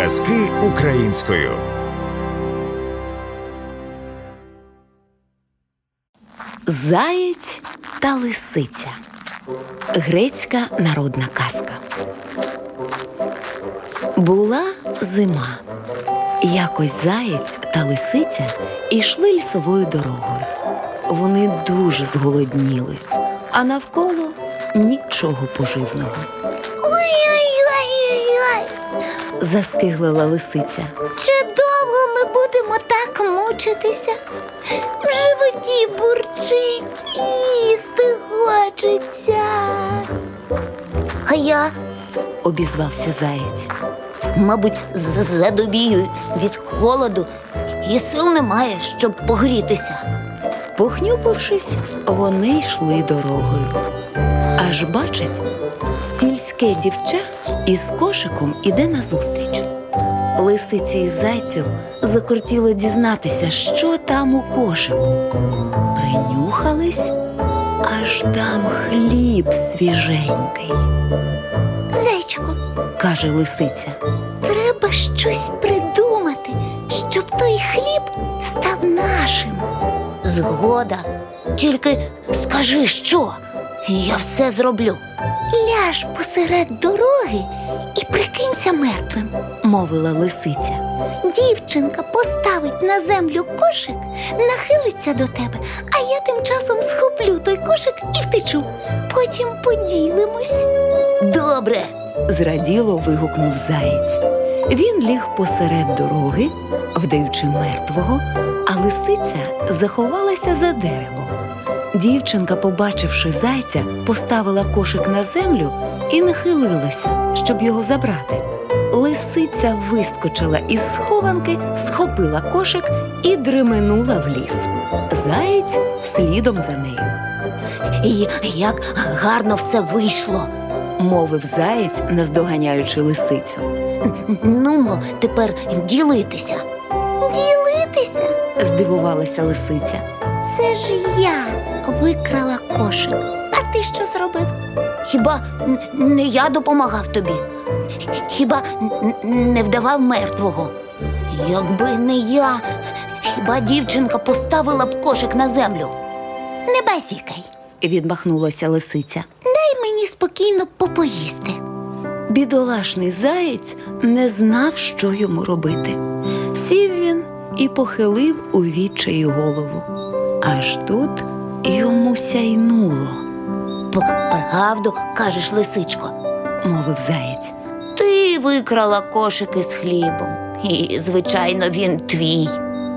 Аудіоказки українською. Заєць та лисиця. Грецька народна казка. Була зима. Якось заєць та лисиця йшли лісовою дорогою. Вони дуже зголодніли, а навколо нічого поживного. Заскиглила лисиця. Чи довго ми будемо так мучитися? В животі бурчить, їсти хочеться. А я, Обізвався заєць. мабуть, задубію від холоду і сил немає, щоб погрітися. Похнюпившись, вони йшли дорогою. Аж бачать, сільське дівча із кошиком іде назустріч. Лисиці і зайцю закортіло дізнатися, що там у кошику. Принюхались, аж там хліб свіженький, Зайчику, каже лисиця. треба щось придумати, щоб той хліб став нашим. Згода, тільки скажи що, я все зроблю. Ляж посеред дороги і прикинься мертвим. Мовила лисиця. Дівчинка поставить на землю кошик, нахилиться до тебе, а я тим часом схоплю той кошик і втечу. Потім поділимось. Добре. зраділо вигукнув заєць. Він ліг посеред дороги, вдаючи мертвого, а лисиця заховалася за дерево. Дівчинка, побачивши зайця, поставила кошик на землю і нахилилася, щоб його забрати. Лисиця вискочила із схованки, схопила кошик і дременула в ліс. Заєць слідом за нею. І як гарно все вийшло. Мовив заєць, наздоганяючи лисицю. Нумо тепер ділитися. Ділитися? Здивувалася лисиця. Це ж я викрала кошик. А ти що зробив? Хіба не я допомагав тобі? Хіба не вдавав мертвого? Якби не я, хіба дівчинка поставила б кошик на землю? Не базікай, Відмахнулася лисиця. дай мені спокійно попоїсти. Бідолашний заєць не знав, що йому робити. Сів він і похилив у відчаї голову. Аж тут йому сяйнуло, Правду кажеш, лисичко. мовив заєць. Ти викрала кошик із хлібом, і, звичайно, він твій.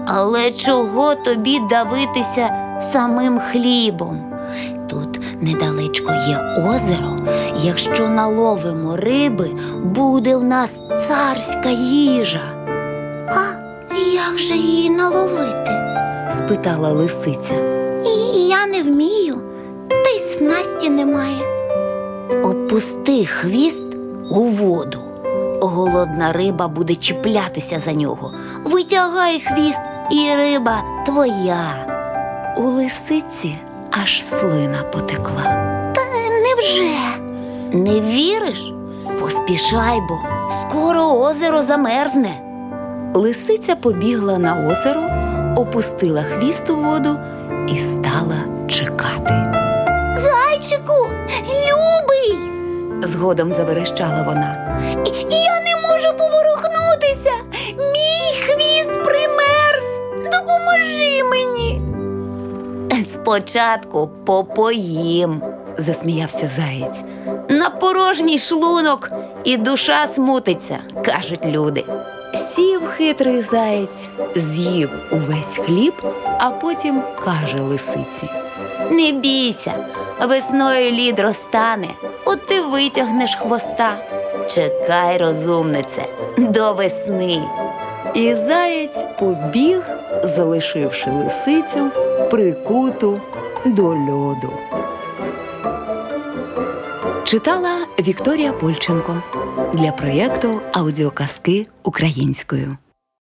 Але чого тобі давитися самим хлібом? Недалечко є озеро. Якщо наловимо риби, буде в нас царська їжа. А як же її наловити? спитала лисиця. Я не вмію, та й снасті немає. Опусти хвіст у воду. Голодна риба буде чіплятися за нього. Витягай хвіст, і риба твоя. У лисиці аж слина потекла. Та невже? Не віриш? Поспішай, бо скоро озеро замерзне. Лисиця побігла на озеро, опустила хвіст у воду і стала чекати. Зайчику, любий, Згодом заверещала вона. Я не можу поворухнутися. Спочатку попоїм, Засміявся заєць. на порожній шлунок і душа смутиться, кажуть люди. Сів хитрий заєць, з'їв увесь хліб, а потім каже лисиці. Не бійся, весною лід розтане, от ти витягнеш хвоста. Чекай, розумнице, до весни. І заєць побіг, залишивши лисицю прикуту до льоду. Читала Вікторія Польченко для проєкту аудіоказки українською.